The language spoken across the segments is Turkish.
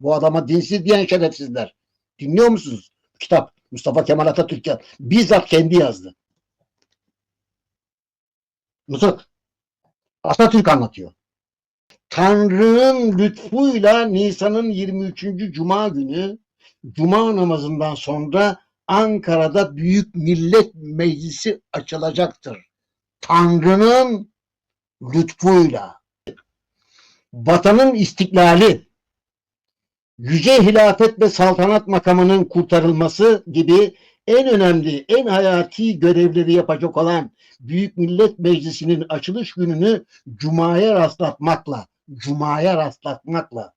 Bu adama dinsiz diyen şerefsizler. Dinliyor musunuz? Kitap Mustafa Kemal Atatürk ya- bizzat kendi yazdı. Mustafa Atatürk anlatıyor. Tanrı'nın lütfuyla Nisan'ın 23. Cuma günü Cuma namazından sonra Ankara'da Büyük Millet Meclisi açılacaktır. Tanrı'nın lütfuyla. Vatanın istiklali, yüce hilafet ve saltanat makamının kurtarılması gibi en önemli, en hayati görevleri yapacak olan Büyük Millet Meclisi'nin açılış gününü Cuma'ya rastlatmakla, Cuma'ya rastlatmakla.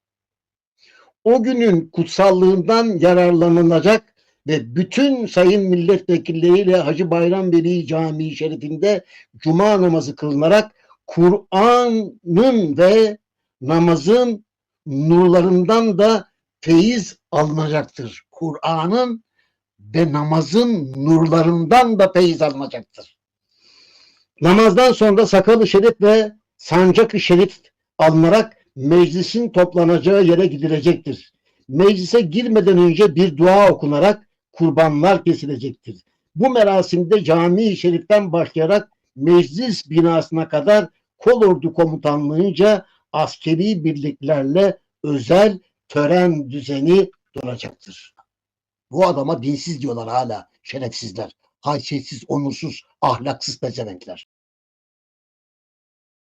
O günün kutsallığından yararlanılacak ve bütün sayın milletvekilleriyle Hacı Bayram Veli Camii Şerifinde cuma namazı kılınarak Kur'an'ın ve namazın nurlarından da feyiz alınacaktır. Kur'an'ın ve namazın nurlarından da feyiz alınacaktır. Namazdan sonra sakalı şerif ve sancak-ı şerif alınarak meclisin toplanacağı yere gidilecektir. Meclise girmeden önce bir dua okunarak kurbanlar kesilecektir. Bu merasimde cami-i şeriften başlayarak meclis binasına kadar kolordu komutanlığınca askeri birliklerle özel tören düzeni duracaktır. Bu adama dinsiz diyorlar hala şerefsizler, haysiyetsiz, onursuz, ahlaksız pezevenkler.